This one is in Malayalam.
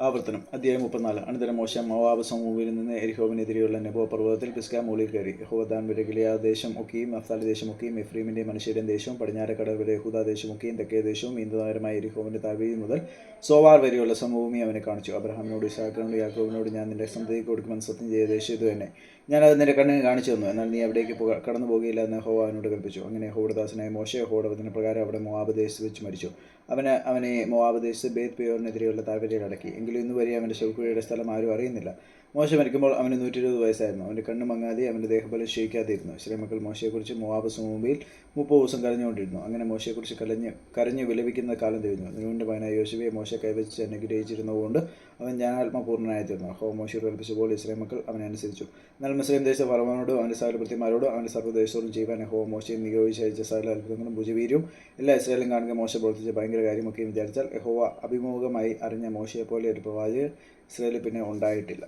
ആവർത്തനം. അധ്യായം മുപ്പത്തിനാല്. അനന്തരം മോശ മോവാബ് സമൂഹിൽ നിന്ന് എരിഹോവിനെതിരെയുള്ള നെബോ പർവതത്തിൽ പിസ്ക മൂളിൽ കയറി. യഹോദാൻ വരെ ആ ദേശം ഒക്കെയും ദേശം ഒക്കെയും എഫ്രീമിന്റെ മനുഷ്യരുടെ ദേശവും പടിഞ്ഞാറക്കടൽ വരെ ഹുദാ ദേശം ഒക്കെയും തെക്കേ ദേശവും ഇന്ദുനഗരമായ എരിഹോവിന്റെ താഴ്വീതി മുതൽ സോവാർ വരെയുള്ള സമൂഹമി അവനെ കാണിച്ചു. അബ്രഹാമിനോട് ഇസാക്കിനോട് യാക്കോവിനോട് ഞാൻ നിന്റെ സന്തതിക്ക് കൊടുക്കുമെന്ന് സത്യം ചെയ്ത ദേശം ഇത് തന്നെ. ഞാനത് നിന്റെ കണ്ണിന് കാണിച്ചു തന്നു. എന്നാൽ നീ അവിടേക്ക് കടന്നു പോകുകയില്ല എന്ന് ഹോ കൽപ്പിച്ചു അങ്ങനെ ഹോഡദാസനായ ദാസനായ മോശ ഹോയുടെ പ്രകാരം അവിടെ മോവാബ് ദേശത്ത് വെച്ച് മരിച്ചു. അവന് അവനെ മോവാബ് ദേശത്ത് ബേത് പേയോറിനെതിരെയുള്ള താല്പര്യം അടക്കി. എങ്കിലും ഇന്ന് വരെ അവന്റെ ശവക്കുഴിയുടെ സ്ഥലം ആരും അറിയുന്നില്ല. മോശ മരിക്കുമ്പോൾ അവന് നൂറ്റി ഇരുപത് വയസ്സായിരുന്നു. അവന്റെ കണ്ണ് മങ്ങാതെ അവന്റെ ദേഹബലം ക്ഷയിക്കാതിരുന്നു. ശ്രീമക്കൾ മോശയെക്കുറിച്ച് മോവാബ് സമൂഹയിൽ മുപ്പത് ദിവസം കരഞ്ഞുകൊണ്ടിരുന്നു. അങ്ങനെ മോശയെക്കുറിച്ച് കലഞ്ഞ് കരഞ്ഞ് വിലപിക്കുന്ന കാലം തിരിഞ്ഞു നിങ്ങളുടെ പയനായ യോശുവയെ മോശ കൈവച്ച് അനുഗ്രഹിച്ചിരുന്നതുകൊണ്ട് അവൻ ജ്ഞാനാത്മപൂർണനായി തീർന്നു ഹോ മോശയോട് കൽപ്പിച്ചപ്പോൾ ഇസ്രേ മക്കൾ അവനെ അനുസരിച്ചു. എന്നാൽ മുസ്ലിം ദേശ ഫറവനോടും അവന്റെ സകല ഭൃത്യന്മാരോടും അവന്റെ സർവദേശത്തോടും ചെയ്യുവാൻ ഹോ മോശയും നിയോഗിച്ചയച്ച സകല അത്ഭുതങ്ങളും ഭുജവീരും എല്ലാ ഇസ്രായേലും കാണുക മോശ പ്രവർത്തിച്ച ഭയങ്കര കാര്യമൊക്കെയും വിചാരിച്ചാൽ യഹോവ അഭിമുഖമായി അറിഞ്ഞ മോശയെപ്പോലെ ഒരു പ്രവാചകൻ ഇസ്രയേലിൽ പിന്നെ ഉണ്ടായിട്ടില്ല.